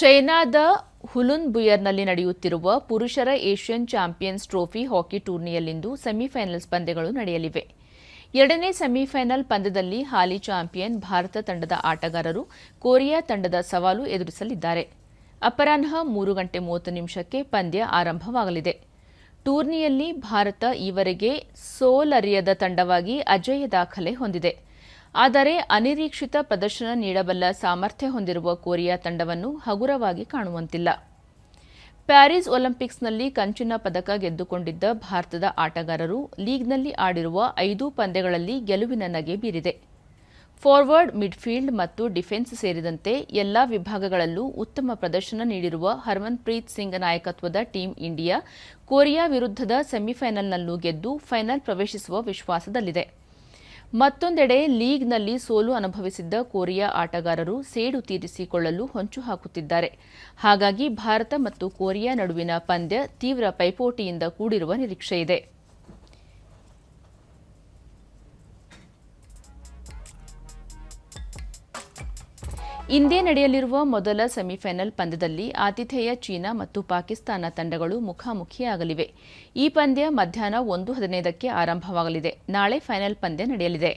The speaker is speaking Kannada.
ಚೈನಾದ ಹುಲುನ್ ಬುಯರ್ನಲ್ಲಿ ನಡೆಯುತ್ತಿರುವ ಪುರುಷರ ಏಷ್ಯನ್ ಚಾಂಪಿಯನ್ಸ್ ಟ್ರೋಫಿ ಹಾಕಿ ಟೂರ್ನಿಯಲ್ಲಿಂದು ಸೆಮಿಫೈನಲ್ಸ್ ಪಂದ್ಯಗಳು ನಡೆಯಲಿವೆ. ಎರಡನೇ ಸೆಮಿಫೈನಲ್ ಪಂದ್ಯದಲ್ಲಿ ಹಾಲಿ ಚಾಂಪಿಯನ್ ಭಾರತ ತಂಡದ ಆಟಗಾರರು ಕೊರಿಯಾ ತಂಡದ ಸವಾಲು ಎದುರಿಸಲಿದ್ದಾರೆ. ಅಪರಾಹ್ನ ಮೂರು ಗಂಟೆ ಮೂವತ್ತು ನಿಮಿಷಕ್ಕೆ ಪಂದ್ಯ ಆರಂಭವಾಗಲಿದೆ. ಟೂರ್ನಿಯಲ್ಲಿ ಭಾರತ ಈವರೆಗೆ ಸೋಲರಿಯದ ತಂಡವಾಗಿ ಅಜೇಯ ದಾಖಲೆ ಹೊಂದಿದೆ. ಆದರೆ ಅನಿರೀಕ್ಷಿತ ಪ್ರದರ್ಶನ ನೀಡಬಲ್ಲ ಸಾಮರ್ಥ್ಯ ಹೊಂದಿರುವ ಕೊರಿಯಾ ತಂಡವನ್ನು ಹಗುರವಾಗಿ ಕಾಣುವಂತಿಲ್ಲ. ಪ್ಯಾರಿಸ್ ಒಲಿಂಪಿಕ್ಸ್ನಲ್ಲಿ ಕಂಚಿನ ಪದಕ ಗೆದ್ದುಕೊಂಡಿದ್ದ ಭಾರತದ ಆಟಗಾರರು ಲೀಗ್ನಲ್ಲಿ ಆಡಿರುವ ಐದು ಪಂದ್ಯಗಳಲ್ಲಿ ಗೆಲುವಿನ ನಗೆ ಬೀರಿದೆ. ಫಾರ್ವರ್ಡ್, ಮಿಡ್ಫೀಲ್ಡ್ ಮತ್ತು ಡಿಫೆನ್ಸ್ ಸೇರಿದಂತೆ ಎಲ್ಲಾ ವಿಭಾಗಗಳಲ್ಲೂ ಉತ್ತಮ ಪ್ರದರ್ಶನ ನೀಡಿರುವ ಹರ್ಮನ್ಪ್ರೀತ್ ಸಿಂಗ್ ನಾಯಕತ್ವದ ಟೀಂ ಇಂಡಿಯಾ ಕೊರಿಯಾ ವಿರುದ್ಧದ ಸೆಮಿಫೈನಲ್ನಲ್ಲೂ ಗೆದ್ದು ಫೈನಲ್ ಪ್ರವೇಶಿಸುವ ವಿಶ್ವಾಸದಲ್ಲಿದೆ. ಮತ್ತೊಂದೆಡೆ ಲೀಗ್ನಲ್ಲಿ ಸೋಲು ಅನುಭವಿಸಿದ್ದ ಕೊರಿಯಾ ಆಟಗಾರರು ಸೇಡು ತೀರಿಸಿಕೊಳ್ಳಲು ಹೊಂಚು ಹಾಕುತ್ತಿದ್ದಾರೆ. ಹಾಗಾಗಿ ಭಾರತ ಮತ್ತು ಕೊರಿಯಾ ನಡುವಿನ ಪಂದ್ಯ ತೀವ್ರ ಪೈಪೋಟಿಯಿಂದ ಕೂಡಿರುವ ನಿರೀಕ್ಷೆಯಿದೆ. ಇಂದೇ ನಡೆಯಲಿರುವ ಮೊದಲ ಸೆಮಿಫೈನಲ್ ಪಂದ್ಯದಲ್ಲಿ ಆತಿಥೇಯ ಚೀನಾ ಮತ್ತು ಪಾಕಿಸ್ತಾನ ತಂಡಗಳು ಮುಖಾಮುಖಿಯಾಗಲಿವೆ. ಈ ಪಂದ್ಯ ಮಧ್ಯಾಹ್ನ ಒಂದು ಹದಿನೈದಕ್ಕೆ ಆರಂಭವಾಗಲಿದೆ. ನಾಳೆ ಫೈನಲ್ ಪಂದ್ಯ ನಡೆಯಲಿದೆ.